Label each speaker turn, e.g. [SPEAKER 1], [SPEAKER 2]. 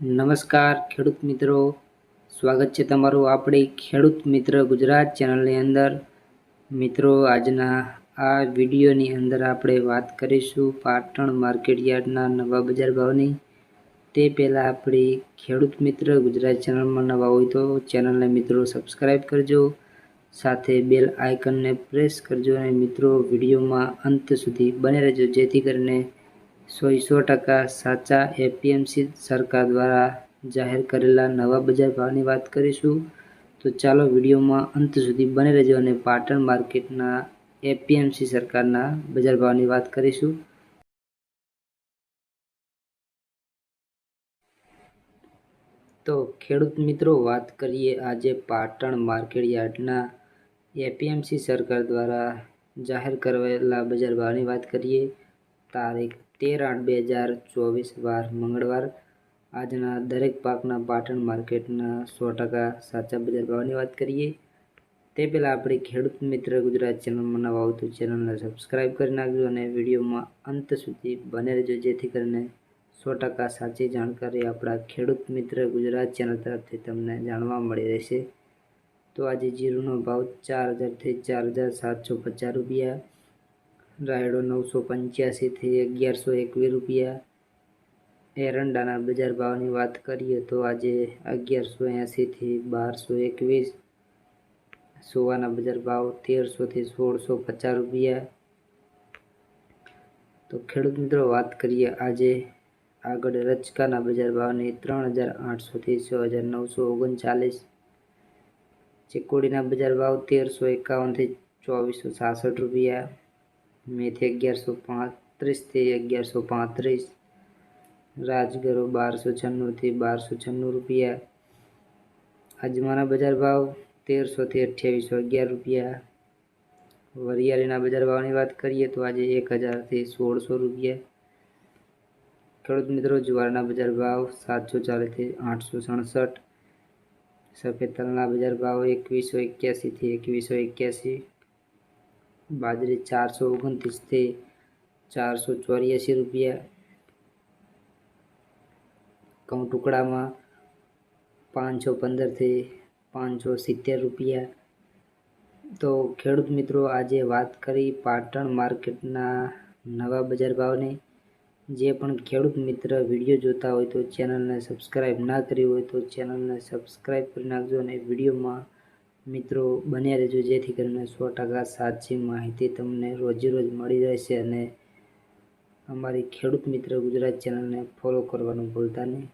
[SPEAKER 1] નમસ્કાર, ખેડૂત મિત્રો. સ્વાગત છે તમારું આપણી ખેડૂત મિત્ર ગુજરાત ચેનલની અંદર. મિત્રો, આજના આ વિડીયોની અંદર આપણે વાત કરીશું પાટણ માર્કેટ યાર્ડના નવા બજાર ભાવની. તે પહેલાં આપણી ખેડૂત મિત્ર ગુજરાત ચેનલમાં નવા હોય તો ચેનલને મિત્રો સબસ્ક્રાઈબ કરજો. સાથે બેલ આઇકનને પ્રેસ કરજો અને મિત્રો, વિડીયોમાં અંત સુધી બને રહેજો. જેથી કરીને સો સો ટકા સાચા એપીએમસી સરકાર દ્વારા જાહેર કરેલા નવા બજાર ભાવની વાત કરીશું, તો ચાલો વિડીયોમાં અંત સુધી બને રહેજો અને પાટણ માર્કેટના એપીએમસી સરકારના બજાર ભાવની વાત કરીશું. તો ખેડૂત મિત્રો, વાત કરીએ આજે પાટણ માર્કેટ યાર્ડના એપીએમસી સરકાર દ્વારા જાહેર કરેલા બજાર ભાવની વાત કરીએ. તારીખ તેર આઠ બે હજાર ચોવીસ વાર મંગળવાર આજના દરેક પાકના પાટણ માર્કેટના સો ટકા સાચા બજાર ભાવની વાત કરીએ, તે પહેલાં આપણે ખેડૂત મિત્ર ગુજરાત ચેનલમાં નવા આવતું ચેનલને સબસ્ક્રાઈબ કરી નાખજો અને વિડીયોમાં અંત સુધી બને રહેજો. જેથી કરીને સો ટકા સાચી જાણકારી આપણા ખેડૂત મિત્ર ગુજરાત ચેનલ તરફથી તમને જાણવા મળી રહેશે. તો આજે જીરુનો ભાવ ચાર હજારથી ચાર હજાર સાતસો પચાસ રૂપિયા રાયડો નવસો પંચ્યાસીથી અગિયારસો એકવીસ રૂપિયા. એરંડાના બજાર ભાવની વાત કરીએ તો આજે અગિયારસો એંસીથી બારસો એકવીસ. સોવાના બજાર ભાવ તેરસોથી સોળસો પચાસ રૂપિયા. તો ખેડૂત મિત્રો વાત કરીએ આજે આગળ રચકાના બજાર ભાવની ત્રણ હજાર આઠસોથી છ હજાર નવસો ઓગણચાલીસ. ચિકોડીના બજાર ભાવ તેરસો એકાવનથી ચોવીસો સાસઠ રૂપિયા. મેથી અગિયારસો પાંત્રીસથી અગિયારસો પાંત્રીસ રાજગરો બારસો છન્નુંથી બારસો છન્નું રૂપિયા અજમાના બજાર ભાવ તેરસોથી અઠ્યાવીસો અગિયાર રૂપિયા વરિયાળીના બજાર ભાવની વાત કરીએ તો આજે એક હજારથી સોળસો રૂપિયા ખેડૂત મિત્રો જુવારના બજાર ભાવ સાતસો ચાલીસથી આઠસો સડસઠ સફેદ તલના બજાર ભાવ એકવીસો એક્યાસીથી એકવીસો એક્યાસી બાજરી ચારસો ઓગણત્રીસથી ચારસો ચોર્યાસી રૂપિયા. ઘઉં ટુકડામાં પાંચસો પંદરથી પાંચસો સિત્તેર રૂપિયા. તો ખેડૂત મિત્રો, આજે વાત કરી પાટણ માર્કેટના નવા બજાર ભાવની. જે પણ ખેડૂત મિત્ર વીડિયો જોતા હોય તો ચેનલને સબસ્ક્રાઈબ ના કરી હોય તો ચેનલને સબસ્ક્રાઈબ કરી નાખજો અને વિડીયોમાં મિત્રો, બન્યા રહેજો. જેથી કરીને સો ટકા સાચી માહિતી તમને રોજેરોજ મળી રહેશે અને અમારી ખેડૂત મિત્ર ગુજરાત ચેનલને ફોલો કરવાનું ભૂલતા નહીં.